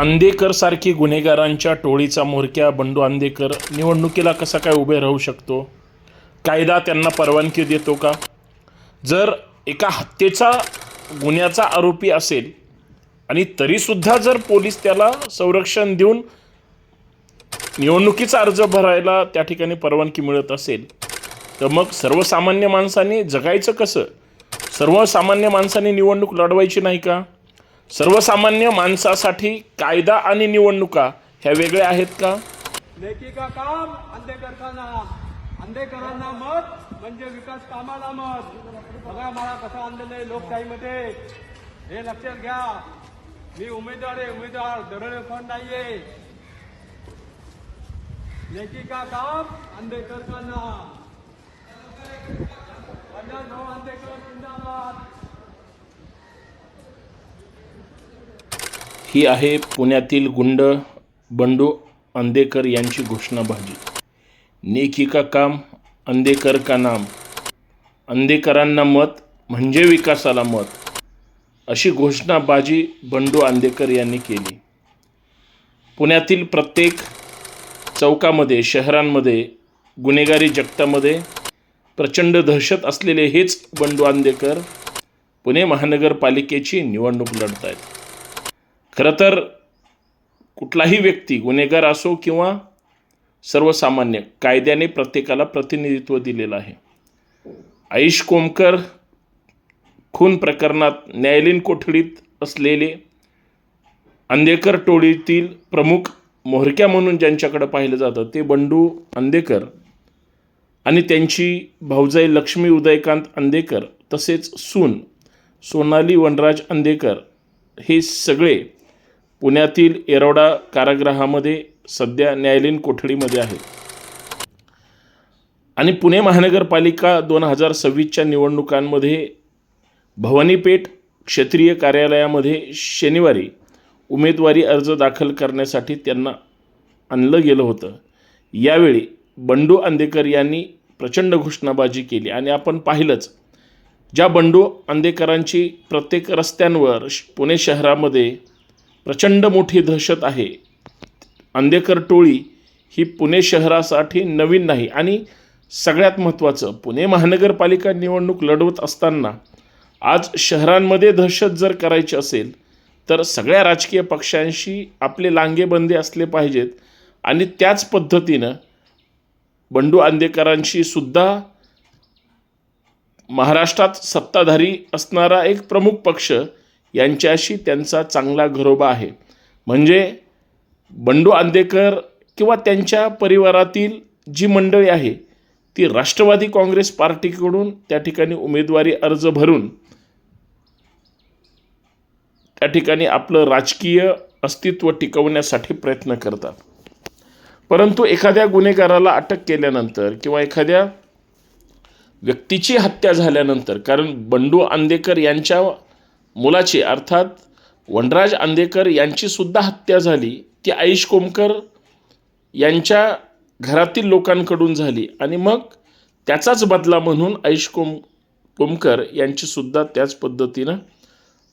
अंधेकर सारखी गुन्हेगारांच्या टोळीचा म्होरक्या बंडू आंदेकर निवडणुकीला कसा काय उभे राहू शकतो? कायदा त्यांना परवानगी देतो का? जर एका हत्येचा गुन्ह्याचा आरोपी असेल आणि तरीसुद्धा जर पोलीस त्याला संरक्षण देऊन निवडणुकीचा अर्ज भरायला त्या ठिकाणी परवानगी मिळत असेल तर मग सर्वसामान्य माणसाने जगायचं कसं? सर्वसामान्य माणसाने निवडणूक लढवायची नाही का? सर्वसामान्य माणसासाठी कायदा आणि निवडणुका ह्या वेगळ्या आहेत का? लेकी का काम अंधे करताना अंधेकरांना मत म्हणजे विकास कामाला मत. बघा मला कसं आणलेलं आहे लोकशाहीमध्ये. हे लक्षात घ्या. मी उमेदवार आहे उमेदवार. दरोडे कोण नाहीये. लेकी का काम अंधे करताना पंजाब अंधेकर जिंदाबाद. ही आहे पुण्यातील गुंड बंडू अंदेकर यांची घोषणाबाजी. नेकी का काम अंदेकर का नाम? अंधेकरांना मत म्हणजे विकासाला मत. अशी घोषणाबाजी बंडू आंदेकर यांनी केली. पुण्यातील प्रत्येक चौकामध्ये शहरांमध्ये गुन्हेगारी जगतामध्ये प्रचंड दहशत असलेले हेच बंडू आंदेकर पुणे महानगरपालिकेची निवडणूक लढत आहेत खरं तर कुठलाही व्यक्ती गुन्हेगार असो किंवा सर्वसामान्य कायद्याने प्रत्येकाला प्रतिनिधित्व दिलेलं आहे. आईश कोमकर खून प्रकरणात न्यायालयीन कोठडीत असलेले अंधेकर टोळीतील प्रमुख मोहरक्या म्हणून ज्यांच्याकडे पाहिलं जातं ते बंडू अंदेकर आणि त्यांची भाऊजाई लक्ष्मी उदयकांत अंदेकर तसेच सून सोनाली वनराज अंदेकर हे सगळे पुण्यातील येरवडा कारागृहामध्ये सध्या न्यायालयीन कोठडीमध्ये आहे. आणि पुणे महानगरपालिका दोन हजार सव्वीसच्या निवडणुकांमध्ये भवानीपेठ क्षेत्रीय कार्यालयामध्ये शनिवारी उमेदवारी अर्ज दाखल करण्यासाठी त्यांना आणलं गेलं होतं. यावेळी बंडू आंदेकर यांनी प्रचंड घोषणाबाजी केली आणि आपण पाहिलंच ज्या बंडू आंदेकरांची प्रत्येक रस्त्यांवर पुणे शहरामध्ये प्रचंड मोठी दहशत आहे. अंधेकर टोळी ही पुणे शहरासाठी नवीन नाही आणि सगळ्यात महत्त्वाचं पुणे महानगरपालिका निवडणूक लढवत असताना आज शहरांमध्ये दहशत जर करायची असेल तर सगळ्या राजकीय पक्षांशी आपले लांगेबंदे असले पाहिजेत आणि त्याच पद्धतीनं बंडू आंदेकरांशी सुद्धा महाराष्ट्रात सत्ताधारी असणारा एक प्रमुख पक्ष यांच्याशी त्यांचा चांगला घरोबा आहे. म्हणजे बंडू आंदेकर किंवा त्यांच्या परिवारातील जी मंडळी आहे ती राष्ट्रवादी काँग्रेस पार्टीकडून त्या ठिकाणी उमेदवारी अर्ज भरून त्या ठिकाणी आपलं राजकीय अस्तित्व टिकवण्यासाठी प्रयत्न करतात. परंतु एखाद्या गुन्हेगाराला अटक केल्यानंतर किंवा एखाद्या व्यक्तीची हत्या झाल्यानंतर कारण बंडू आंदेकर यांच्या मुलाची अर्थात वनराज आंदेकर यांचीसुद्धा हत्या झाली. ती आईश कोमकर यांच्या घरातील लोकांकडून झाली. आणि मग त्याचाच बदला म्हणून आईश कोम कोमकर यांचीसुद्धा त्याच पद्धतीनं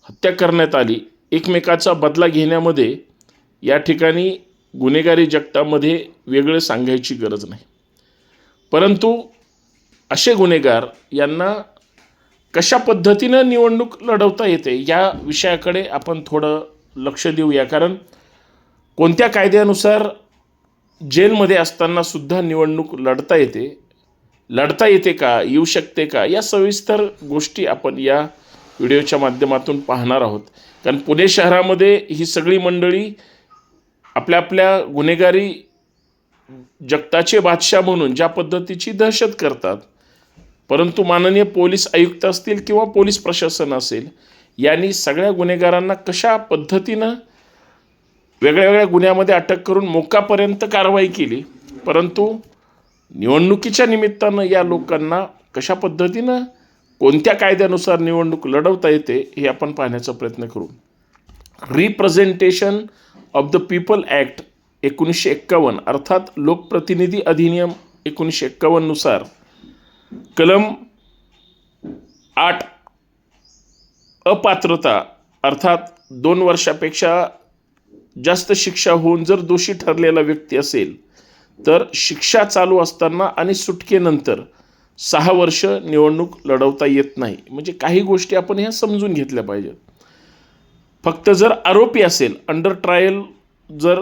हत्या करण्यात आली. एकमेकाचा बदला घेण्यामध्ये या ठिकाणी गुन्हेगारी जगतामध्ये वेगळं सांगायची गरज नाही. परंतु असे गुन्हेगार यांना कशा पद्धतीनं निवडणूक लढवता येते या विषयाकडे आपण थोडं लक्ष देऊया. कारण कोणत्या कायद्यानुसार जेलमध्ये असताना सुद्धा निवडणूक लढता येते लढता येते का येऊ शकते का या सविस्तर गोष्टी आपण या व्हिडिओच्या माध्यमातून पाहणार आहोत. कारण पुणे शहरामध्ये ही सगळी मंडळी आपल्या आपल्या गुन्हेगारी जगताचे बादशाह म्हणून ज्या पद्धतीची दहशत करतात परंतु माननीय पोलीस आयुक्त असतील किंवा पोलीस प्रशासन असेल यांनी सगळ्या गुन्हेगारांना कशा पद्धतीनं वेगळ्या वेगळ्या गुन्ह्यामध्ये अटक करून मोकापर्यंत कारवाई केली परंतु निवडणुकीच्या निमित्तानं या लोकांना कशा पद्धतीनं कोणत्या कायद्यानुसार निवडणूक लढवता येते हे आपण पाहण्याचा प्रयत्न करू. Representation of the people act एकोणीसशे एक्कावन्न अर्थात लोकप्रतिनिधी अधिनियम एकोणीसशे एक्कावन्ननुसार कलम आठ. अपात्रता अर्थात दोन वर्षापेक्षा जास्त शिक्षा होऊन जर दोषी ठरलेला व्यक्ती असेल तर शिक्षा चालू असताना आणि सुटकेनंतर सहा वर्ष निवडणूक लढवता येत नाही. म्हणजे काही गोष्टी आपण ह्या समजून घेतल्या पाहिजेत. फक्त जर आरोपी असेल अंडर ट्रायल जर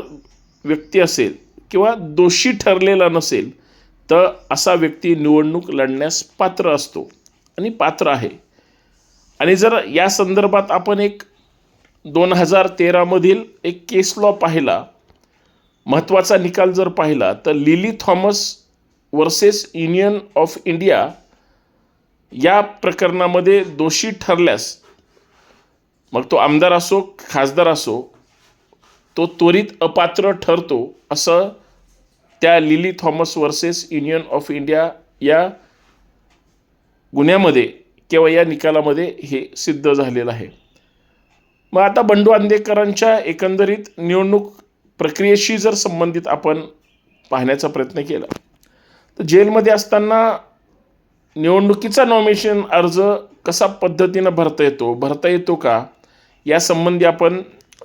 व्यक्ती असेल किंवा दोषी ठरलेला नसेल तर असा व्यक्ती निवडणूक लढण्यास पात्र असतो आणि पात्र आहे. आणि जर या संदर्भात आपण एक दोन हजार तेरामधील एक केस लॉ पाहिला महत्त्वाचा निकाल जर पाहिला तर Lily Thomas versus Union of India या प्रकरणामध्ये दोषी ठरल्यास मग तो आमदार असो खासदार असो तो त्वरित अपात्र ठरतो असं त्या Lily Thomas versus Union of India या गुन्ह्यामध्ये किंवा या निकालामध्ये हे सिद्ध झालेलं आहे. मग आता बंडू आंदेकरांच्या एकंदरीत निवडणूक प्रक्रियेशी जर संबंधित आपण पाहण्याचा प्रयत्न केला तर जेलमध्ये असताना निवडणुकीचा नॉमिनेशन अर्ज कसा पद्धतीनं भरता येतो भरता येतो का? यासंबंधी आपण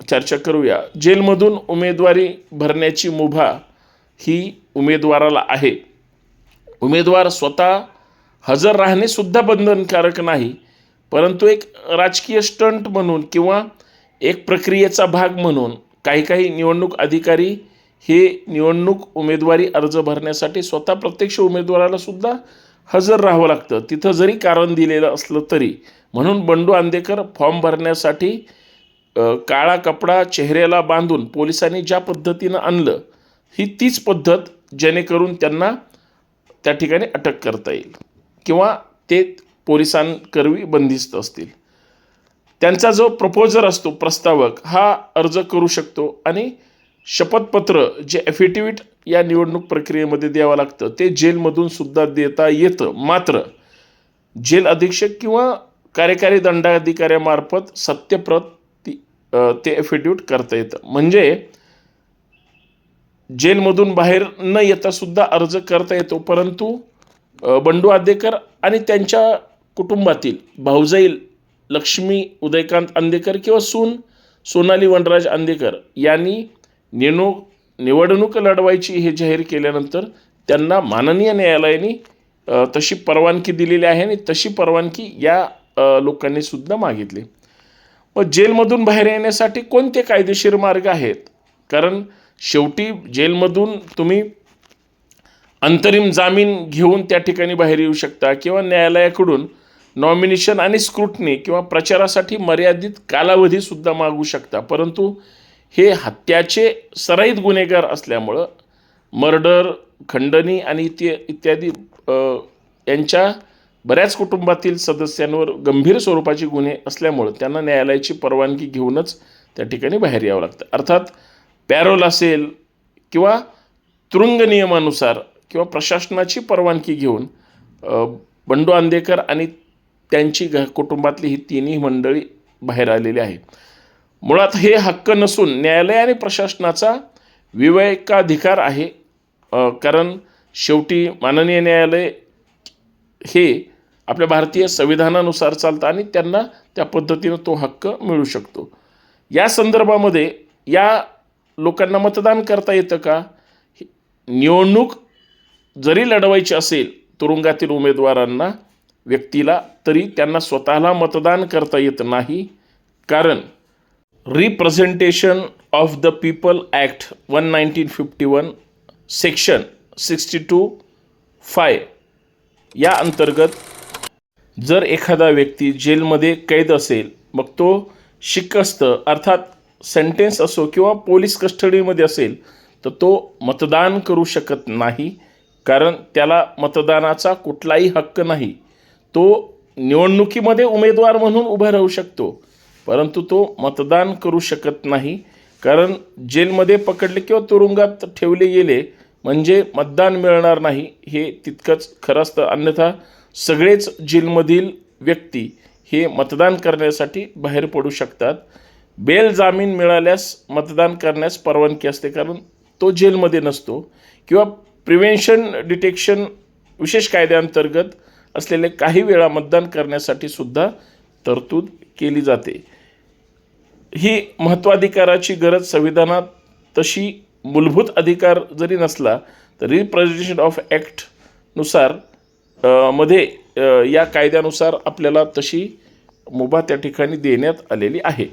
चर्चा करूया. जेलमधून उमेदवारी भरण्याची मुभा ही उमेदवाराला आहे. उमेदवार स्वतः हजर राहणेसुद्धा बंधनकारक नाही परंतु एक राजकीय स्टंट म्हणून किंवा एक प्रक्रियेचा भाग म्हणून काही काही निवडणूक अधिकारी हे निवडणूक उमेदवारी अर्ज भरण्यासाठी स्वतः प्रत्यक्ष उमेदवाराला सुद्धा हजर राहावं लागतं. तिथं जरी कारण दिलेलं असलं तरी. म्हणून बंडू आंदेकर फॉर्म भरण्यासाठी काळा कपडा चेहऱ्याला बांधून पोलिसांनी ज्या पद्धतीनं आणलं ही तीच पद्धत जेणेकरून त्यांना त्या ठिकाणी अटक करता येईल. किंवा ते पोलिसांकरवी बंदिस्त असतील. त्यांचा जो प्रपोजर असतो प्रस्तावक हा अर्ज करू शकतो आणि शपथपत्र जे ॲफिडेविट या निवडणूक प्रक्रियेमध्ये द्यावं लागतं ते जेलमधून सुद्धा देता येतं. मात्र जेल अधीक्षक किंवा कार्यकारी दंडाधिकाऱ्यामार्फत सत्यप्रत ती ते ॲफिडेविट करता येतं. म्हणजे जेलमधून बाहेर न येता सुद्धा अर्ज करता येतो. परंतु बंडू आदेकर आणि त्यांच्या कुटुंबातील भाऊजाईल लक्ष्मी उदयकांत आंदेकर किंवा सून सोनाली वनराज आंदेकर यांनी नेणू निवडणूक लढवायची हे जाहीर केल्यानंतर त्यांना माननीय न्यायालयाने तशी परवानगी दिलेली आहे आणि तशी परवानगी या लोकांनी सुद्धा मागितली. मग जेलमधून बाहेर येण्यासाठी कोणते कायदेशीर मार्ग आहेत? कारण शेवटी जेलमधून तुम्ही अंतरिम जामीन घेऊन त्या ठिकाणी बाहेर येऊ शकता किंवा न्यायालयाकडून नॉमिनेशन आणि स्क्रुटनी किंवा प्रचारासाठी मर्यादित कालावधीसुद्धा मागू शकता. परंतु हे हत्याचे सराईत गुन्हेगार असल्यामुळं मर्डर खंडणी आणि इत्य इत्यादी यांच्या बऱ्याच कुटुंबातील सदस्यांवर गंभीर स्वरूपाचे गुन्हे असल्यामुळं त्यांना न्यायालयाची परवानगी घेऊनच त्या ठिकाणी बाहेर यावं लागतं. अर्थात पॅरोल असेल किंवा तुरुंग नियमानुसार किंवा प्रशासनाची परवानगी घेऊन बंडू आंदेकर आणि त्यांची घ कुटुंबातली ही तिन्ही मंडळी बाहेर आलेली आहे मुळात हे हक्क नसून न्यायालय आणि प्रशासनाचा विवेकाधिकार आहे. कारण शेवटी माननीय न्यायालय हे आपल्या भारतीय संविधानानुसार चालतं आणि त्यांना त्या पद्धतीनं तो हक्क मिळू शकतो. या संदर्भामध्ये या लोकांना मतदान करता येतं का? निवडणूक जरी लढवायची असेल तुरुंगातील उमेदवारांना व्यक्तीला तरी त्यांना स्वतःला मतदान करता येत नाही. कारण representation of the people act one nineteen fifty one section sixty two five या अंतर्गत जर एखादा व्यक्ती जेलमध्ये कैद असेल मग तो शिकस्त अर्थात सेंटेन्स असो किंवा पोलीस कस्टडीमध्ये असेल तर तो मतदान करू शकत नाही कारण त्याला मतदानाचा कुठलाही हक्क नाही. तो निवडणुकीमध्ये उमेदवार म्हणून उभा राहू शकतो परंतु तो मतदान करू शकत नाही कारण जेलमध्ये पकडले किंवा तुरुंगात ठेवले गेले म्हणजे मतदान मिळणार नाही हे तितकंच खरं असतं. अन्यथा सगळेच जेलमधील व्यक्ती हे मतदान करण्यासाठी बाहेर पडू शकतात. बेल जामीन मिळाल्यास मतदान करण्यास परवानगी असते कारण तो जेलमध्ये नसतो. किंवा प्रिव्हेन्शन डिटेक्शन विशेष कायद्याअंतर्गत असलेले काही वेळा मतदान करण्यासाठी सुद्धा तरतूद केली जाते. ही महत्त्वाधिकाराची गरज संविधानात तशी मूलभूत अधिकार जरी नसला तरी रिप्रेझेंटेशन ऑफ ॲक्टनुसारमध्ये या कायद्यानुसार आपल्याला तशी मुभा त्या ठिकाणी देण्यात आलेली आहे.